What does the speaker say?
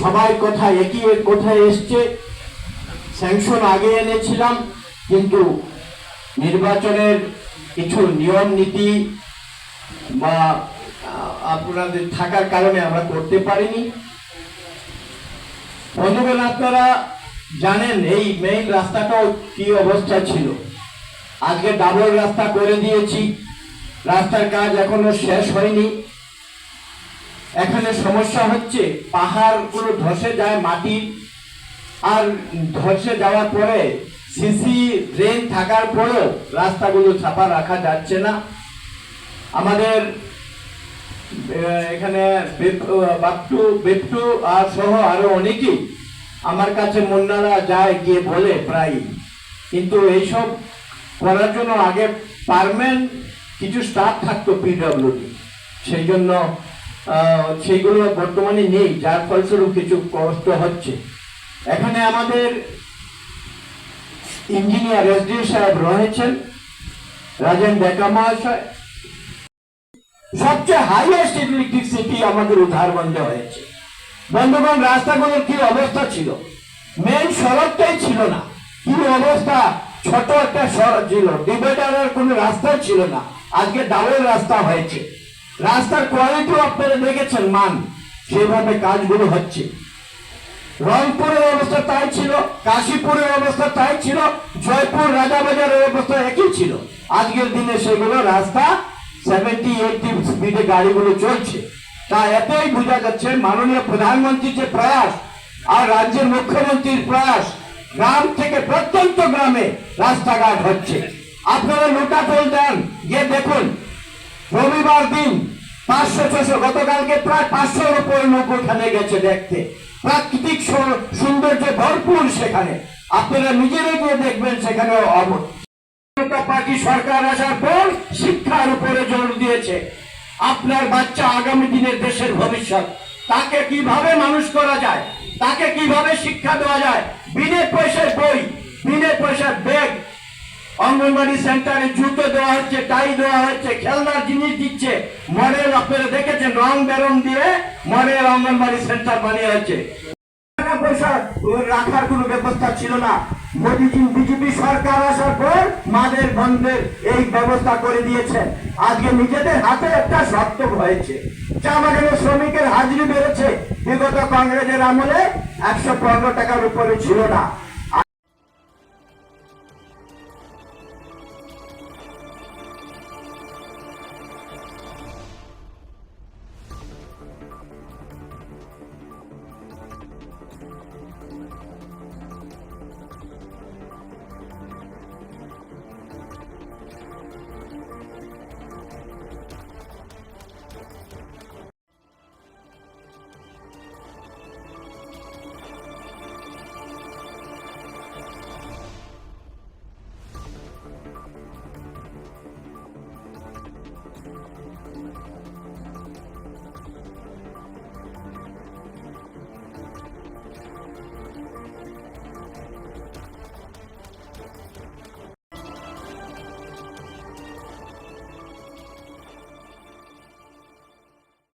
সবাই কথা একই এক কোথায় এসছে স্যাংশন আগে এনেছিলাম, কিন্তু নির্বাচনের কিছু নিয়ম নীতি বা আপনাদের থাকার কারণে আমরা করতে পারিনি। বন্ধুগণ, আপনারা জানেন এই মেইন রাস্তাটাও কি অবস্থা ছিল। আজকে ডাবল রাস্তা করে দিয়েছি। রাস্তার কাজ এখনও শেষ হয়নি। এখানে সমস্যা হচ্ছে, পাহাড়গুলো ধসে যায় মাটি, আর ধসে যাওয়ার পরে সিসি ড্রেন থাকার পরেও রাস্তাগুলো ছাপা রাখা যাচ্ছে না। আমাদের এখানে বাপটু, বেপটু, আর সহ আরও অনেকেই আমার কাছে মুন্নারা যায় গিয়ে বলে প্রায়। কিন্তু এইসব করার জন্য আগে পারমেন্ট কিছু স্টাফ থাকতো পিডব্লিউডি সেই জন্য সেইগুলো বর্তমানে নেই, যার ফলস্বরূপ কিছু কষ্ট হচ্ছে। এখানে আমাদের ইঞ্জিনিয়ার এসডিও সাহেব রয়েছেন, রাজেন ডেকা মহাশয়। সবচেয়ে হাইয়েস্ট ইলেকট্রিসিটি আমাদের উদ্ধারবন্ধে হয়েছে। বন্ধুগণ, রাস্তাগুলোর কি অবস্থা ছিল? মেন সড়কটাই ছিল না। কি অবস্থা? ছোট একটা সড়ক ছিল। ডিভাইডারের কোনো রাস্তা ছিল না। আজকে ডাবল রাস্তা হয়েছে। রাস্তার কোয়ালিটিও আপনারা দেখেছেন মান সেভাবে কাজগুলো হচ্ছে। রংপুরের অবস্থা তাই ছিল, কাশীপুরের অবস্থা তাই ছিল, জয়পুর রাজাবাজারের অবস্থা একই ছিল। আজকের দিনে সেগুলো রাস্তা সেভেন্টি এইটি স্পিডে গাড়িগুলো চলছে। তা এতেই বোঝা যাচ্ছে মাননীয় প্রধানমন্ত্রীর যে প্রয়াস আর রাজ্যের মুখ্যমন্ত্রীর প্রয়াস, গ্রাম থেকে প্রত্যন্ত গ্রামে রাস্তাঘাট হচ্ছে। আপনারা লোটাটোল দেন, গিয়ে দেখুন রবিবার দিন পাঁচশো ছশো গতকালকে প্রায় পাঁচশোর উপরে লোক ওখানে গেছে দেখতে। প্রাকৃতিক সৌন্দর্যে ভরপুর সেখানে। আপনারা নিজেরাই গিয়ে দেখবেন সেখানে পার্টি সরকার আসার পর শিক্ষার উপরে জোর দিয়েছে। আপনার বাচ্চা আগামী দিনের দেশের ভবিষ্যৎ। তাকে কীভাবে মানুষ করা যায়? তাকে কীভাবে শিক্ষা দেওয়া যায়? বিনে পয়সার বই, বিনে পয়সার ব্যাগ অঙ্গনবাড়ি সেন্টারে জুতো দেওয়া হচ্ছে, টাই দেওয়া হচ্ছে, খেলনার জিনিস দিচ্ছে। মডেল আপনারা দেখেছেন, রং বেরং দিয়ে মডেল অঙ্গনবাড়ি সেন্টার বানিয়ে হচ্ছে। পয়সা রাখার কোনো ব্যবস্থা ছিল না। মোদীজি, বিজেপি সরকার আসার পর মাদের বন্ধের এই ব্যবস্থা করে দিয়েছে। আজকে নিজেদের হাতে একটা শর্ত হয়েছে। চা বাগানের শ্রমিকের হাজিরি বেড়েছে। বিগত কংগ্রেসের আমলে একশো পনেরো টাকার উপরে ছিল না।